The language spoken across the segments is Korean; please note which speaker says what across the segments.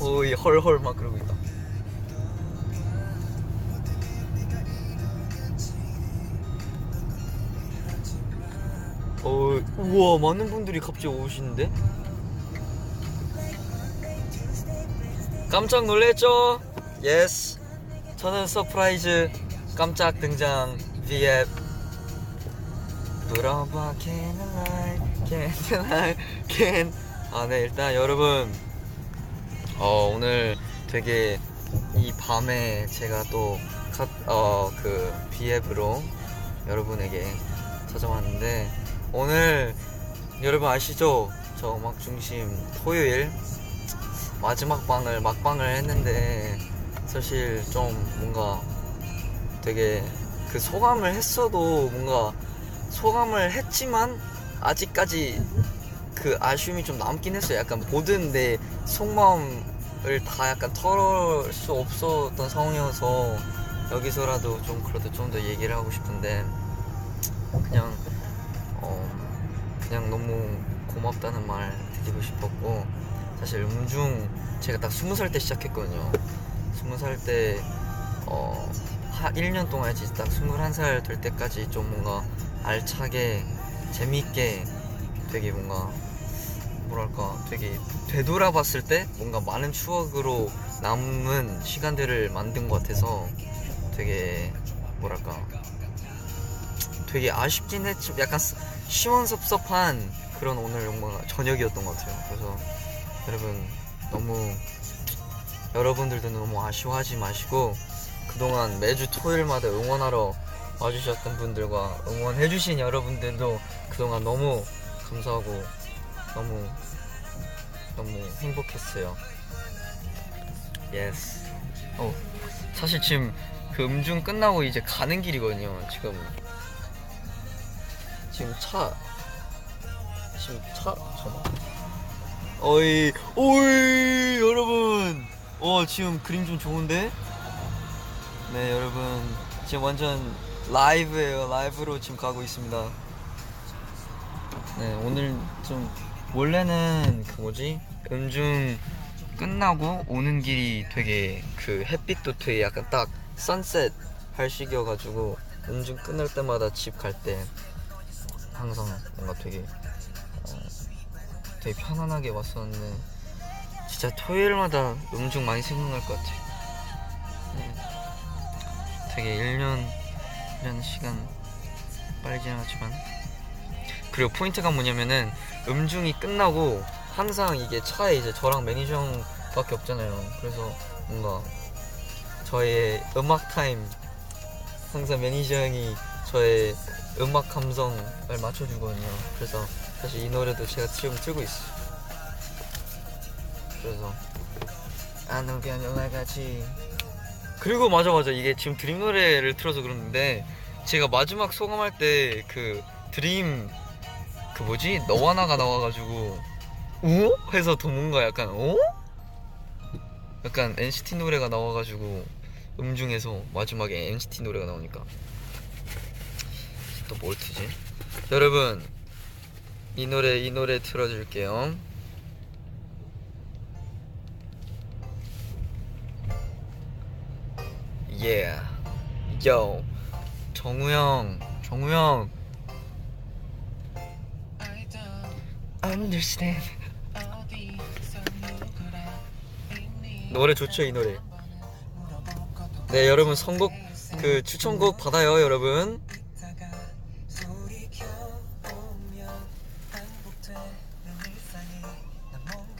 Speaker 1: 오이 헐헐 막 그러고 있다. 어 우와 많은 분들이 갑자기 오시는데? 깜짝 놀랬죠? 예스 저는 서프라이즈 깜짝 등장 VF 물어봐 can Lie can 아네 일단 여러분 어 오늘 되게 이 밤에 제가 또어그 비앱으로 여러분에게 찾아왔는데 오늘 여러분 아시죠? 저 음악 중심 토요일 마지막 방을 막방을 했는데 사실 좀 뭔가 되게 그 소감을 했어도 뭔가 소감을 했지만 아직까지 그 아쉬움이 좀 남긴 했어요. 약간 모든 내 속마음을 다 약간 털을 수 없었던 상황이어서 여기서라도 좀 그래도 좀 더 얘기를 하고 싶은데 그냥 어 그냥 너무 고맙다는 말 드리고 싶었고 사실 음중 제가 딱 스무 살 때 시작했거든요. 스무 살때 어, 하 1년 동안 딱 21살 될 때까지 좀 뭔가 알차게 재미있게 되게 뭔가 뭐랄까 되게 되돌아봤을 때 뭔가 많은 추억으로 남은 시간들을 만든 것 같아서 되게 뭐랄까 되게 아쉽긴 했지만 약간 스- 시원섭섭한 그런 오늘 뭔가 저녁이었던 것 같아요. 그래서 여러분 너무 여러분들도 너무 아쉬워하지 마시고 그동안 매주 토요일마다 응원하러 와주셨던 분들과 응원해주신 여러분들도 그동안 너무 감사하고 너무 너무 행복했어요. 예스. 어 사실 지금 그 음중 끝나고 이제 가는 길이거든요. 지금 지금 차 지금 차 잠깐. 어이 오이 여러분 어 지금 그림 좀 좋은데 네 여러분 지금 완전 라이브예요 라이브로 지금 가고 있습니다 네 오늘 좀 원래는 그 뭐지 음중 끝나고 오는 길이 되게 그 햇빛도 되게 약간 딱 선셋 할 시기여가지고 음중 끝날 때마다 집 갈 때 항상 뭔가 되게 어, 되게 편안하게 왔었는데 진짜 토요일마다 음중 많이 생각날 것 같아. 네. 되게 1년 1년 시간 빨리 지나갔지만 그리고 포인트가 뭐냐면은 음중이 끝나고 항상 이게 차에 이제 저랑 매니저 형밖에 없잖아요. 그래서 뭔가 저의 음악 타임 항상 매니저 형이 저의 음악 감성을 맞춰주거든요. 그래서 사실 이 노래도 제가 지금 틀고 있어요. 그래서 아는 그냥 연락하지. 그리고 맞아 맞아 이게 지금 드림 노래를 틀어서 그러는데 제가 마지막 소감할 때 그 드림 그 뭐지? 너와 나가 나와가지고 오 해서 더 뭔가 약간 오 약간 NCT 노래가 나와가지고 음중에서 마지막에 NCT 노래가 나오니까. 또 뭘 트지? 여러분. 이 노래 이 노래 틀어줄게요. 예, 요, 정우 형, 정우 형. Understand. 노래 좋죠 이 노래. 네 여러분 선곡 그 추천곡 받아요 여러분.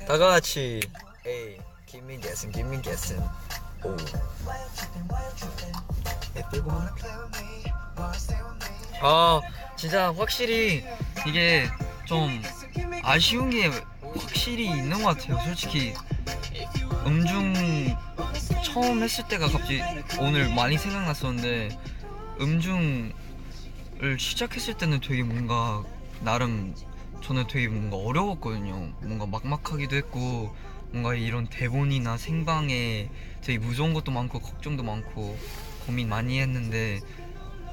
Speaker 1: 다 같이 에이 give me guessing give me guessing 오 아 진짜 확실히 이게 좀 아쉬운 게 확실히 있는 것 같아요 솔직히 음중 처음 했을 때가 갑자기 오늘 많이 생각났었는데 음중을 시작했을 때는 되게 뭔가 나름 저는 되게 뭔가 어려웠거든요. 뭔가 막막하기도 했고 뭔가 이런 대본이나 생방에 되게 무서운 것도 많고 걱정도 많고 고민 많이 했는데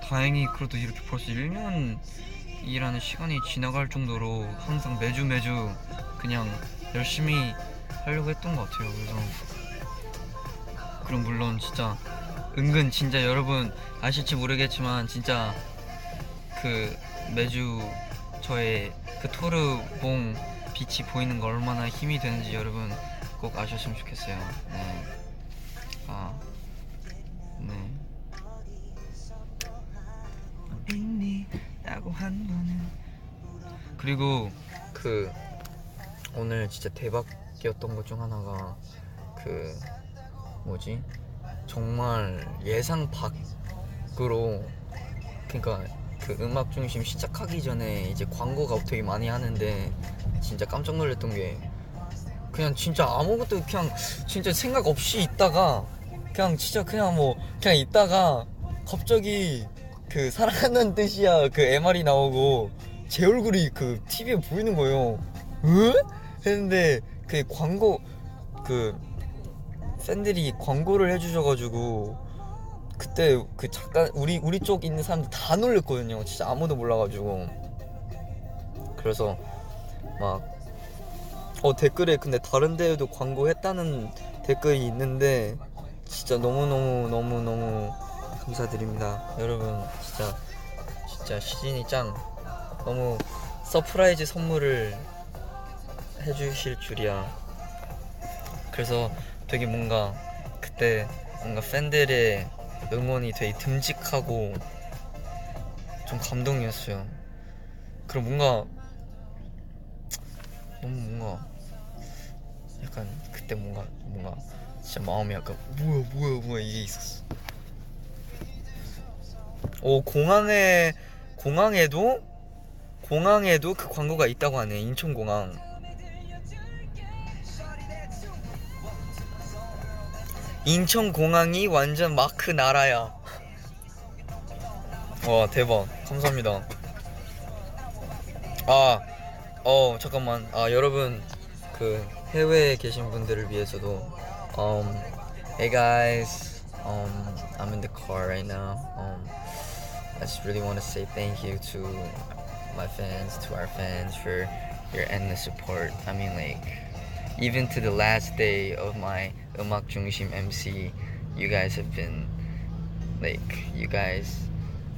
Speaker 1: 다행히 그래도 이렇게 벌써 1년이라는 시간이 지나갈 정도로 항상 매주 매주 그냥 열심히 하려고 했던 것 같아요. 그래서 그럼 물론 진짜 은근 진짜 여러분 아실지 모르겠지만 진짜 그 매주 저의 그 토르봉 빛이 보이는 거 얼마나 힘이 되는지 여러분 꼭 아셨으면 좋겠어요. 네. 아. 라고 한 번은 그리고 그 오늘 진짜 대박이었던 것 중 하나가 그 뭐지? 정말 예상 밖으로 그러니까 그 음악 중심 시작하기 전에 이제 광고가 되게 많이 하는데 진짜 깜짝 놀랐던 게 그냥 진짜 아무것도 그냥 진짜 생각 없이 있다가 그냥 진짜 그냥 뭐 그냥 있다가 갑자기 그 사랑한다는 뜻이야 그 MR이 나오고 제 얼굴이 그 TV에 보이는 거예요. 응? 했는데 그 광고 그 팬들이 광고를 해주셔가지고 그때 그 잠깐 우리 우리 쪽 있는 사람들 다 놀랬거든요. 진짜 아무도 몰라가지고 그래서 막 어 댓글에 근데 다른 데에도 광고했다는 댓글이 있는데 진짜 너무 너무 너무 너무 감사드립니다. 여러분 진짜 진짜 시진이 짱 너무 서프라이즈 선물을 해주실 줄이야. 그래서 되게 뭔가 그때 뭔가 팬들의 응원이 되게 듬직하고 좀 감동이었어요. 그리고 뭔가 너무 뭔가 약간 그때 뭔가 뭔가 진짜 마음이 약간 뭐야 뭐야 뭐야 이게 있었어. 오 공항에 공항에도 공항에도 그 광고가 있다고 하네 인천공항. 인천공항이 완전 마크 나라야. 와 대박 감사합니다. 아, 어 잠깐만. 아 여러분 그 해외에 계신 분들을 위해서도 um, Hey guys, um, I'm in the car right now. Um, I just really want to say thank you to my fans, to our fans for your endless support. I mean, like, even to the last day of my Umak Jungshim MC, you guys have been, like, you guys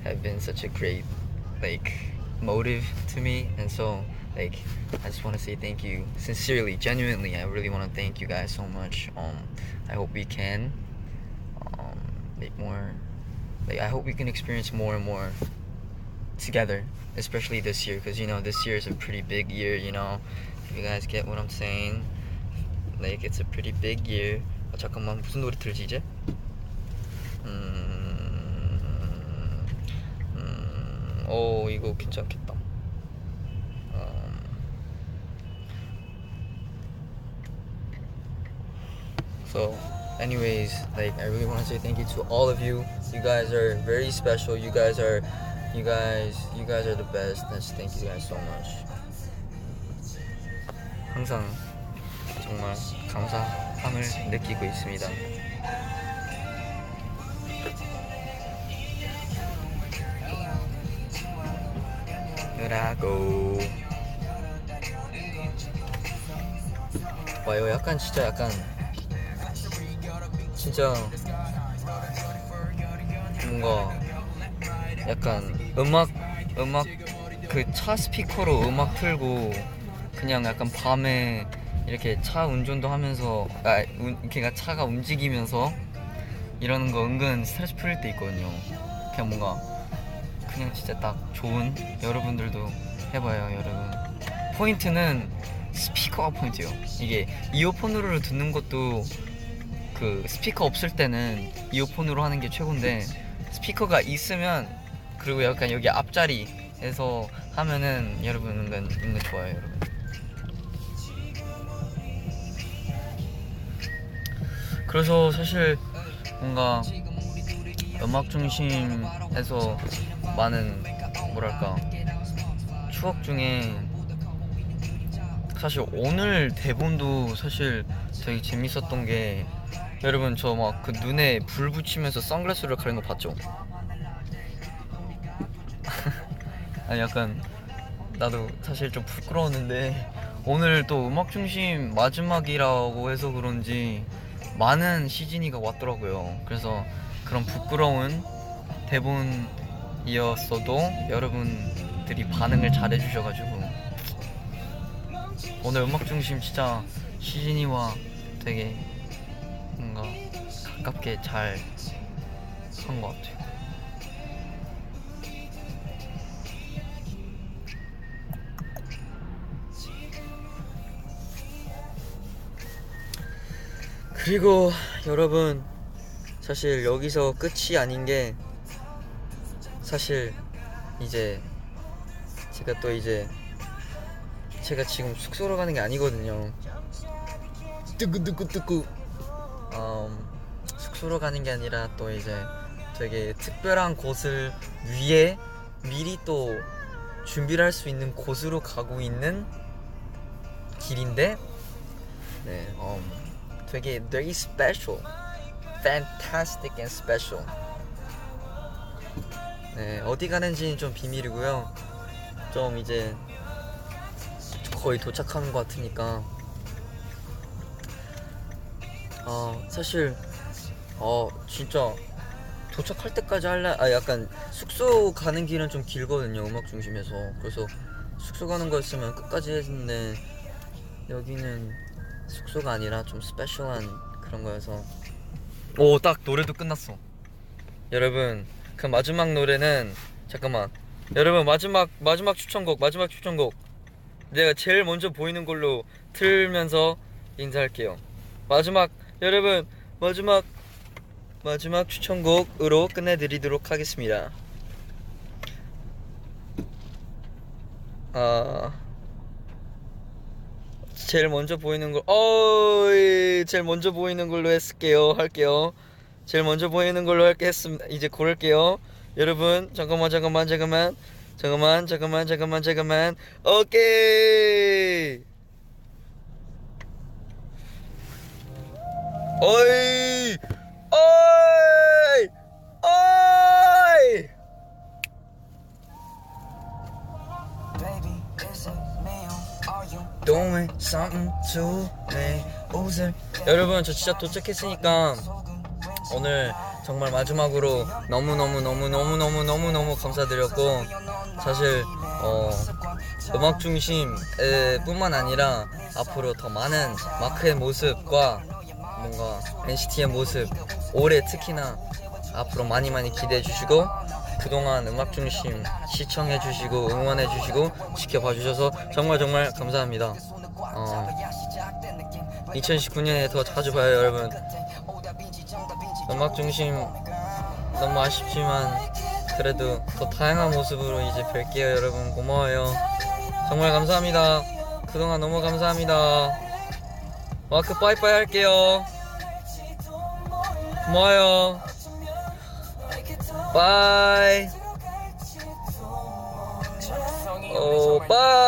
Speaker 1: have been such a great, like, motive to me. And so, like, I just want to say thank you sincerely, genuinely. I really want to thank you guys so much. Um, I hope we can um, make more like I hope we can experience more and more together especially this year because you know this year is a pretty big year you know if you guys get what I'm saying like it's a pretty big year 아, 잠깐만 무슨 노래 들지 이제? 음, 음, 오 이거 괜찮겠다. 음, so, anyways, like I really want to say thank you to all of you. You guys are very special. You guys are, you guys, you guys are the best. And just thank you guys so much. 항상 정말 감사함을 느끼고 있습니다. 으라고 와 이거 약간 진짜 약간 진짜 뭔가 약간 음악 음악 그 차 스피커로 음악 틀고 그냥 약간 밤에 이렇게 차 운전도 하면서 아 운, 그러니까 차가 움직이면서 이러는 거 은근 스트레스 풀릴 때 있거든요. 그냥 뭔가 그냥 진짜 딱 좋은 여러분들도 해봐요 여러분. 포인트는 스피커가 포인트예요. 이게 이어폰으로 듣는 것도 그 스피커 없을 때는 이어폰으로 하는 게 최고인데 스피커가 있으면 그리고 약간 여기 앞자리에서 하면은 여러분 은근 은근 좋아요 여러분. 그래서 사실 뭔가 음악 중심에서 많은 뭐랄까 추억 중에 사실 오늘 대본도 사실 되게 재밌었던 게 여러분 저 막 그 눈에 불 붙이면서 선글라스를 가린 거 봤죠? 아니 약간 나도 사실 좀 부끄러웠는데 오늘 또 음악 중심 마지막이라고 해서 그런지 많은 시즌이가 왔더라고요. 그래서 그런 부끄러운 대본이었어도 여러분들이 반응을 잘 해 주셔가지고 오늘 음악 중심 진짜 시즌이와 되게 뭔가 가깝게 잘 한 것 같아요. 그리고 여러분 사실 여기서 끝이 아닌 게 사실 이제 제가 또 이제 제가 지금 숙소로 가는 게 아니거든요. 음, 숙소로 가는 게 아니라 또 이제 되게 특별한 곳을 위해 미리 또 준비를 할 수 있는 곳으로 가고 있는 길인데 네, 음, 되게 되게 special, fantastic and special. 네, 어디 가는지는 좀 비밀이고요. 좀 이제 거의 도착하는 것 같으니까. 어, 사실, 어, 진짜 도착할 때까지 할래, 아, 약간 숙소 가는 길은 좀 길거든요, 음악 중심에서. 그래서 숙소 가는 거였으면 끝까지 했는데, 여기는 숙소가 아니라 좀 스페셜한 그런 거여서. 오, 딱 노래도 끝났어. 여러분, 그 마지막 노래는, 잠깐만. 여러분, 마지막, 마지막 추천곡, 마지막 추천곡. 내가 제일 먼저 보이는 걸로 틀면서 인사할게요. 마지막 여러분 마지막 마지막 추천곡으로 끝내드리도록 하겠습니다. 아 제일 먼저 보이는 걸, 어 제일 먼저 보이는 걸로 했을게요. 할게요. 제일 먼저 보이는 걸로 할게 했습니다. 이제 고를게요. 여러분 잠깐만 잠깐만 잠깐만 잠깐만 잠깐만 잠깐만 잠깐만 오케이. 어이 어이! 어이! Doing something to me? 옷을 여러분 저 진짜 도착했으니까 오늘 정말 마지막으로 너무너무너무너무너무너무너무 감사드렸고 사실 어 음악 중심에 뿐만 아니라 앞으로 더 많은 마크의 모습과 뭔가 NCT의 모습 올해 특히나 앞으로 많이 많이 기대해 주시고 그동안 음악 중심 시청해 주시고 응원해 주시고 지켜봐 주셔서 정말 정말 감사합니다. 어, 2019년에 더 자주 봐요 여러분. 음악 중심 너무 아쉽지만 그래도 더 다양한 모습으로 이제 뵐게요 여러분 고마워요. 정말 감사합니다. 그동안 너무 감사합니다. 마크 빠이빠이 할게요. 고마워요. 빠이. 오, 빠이.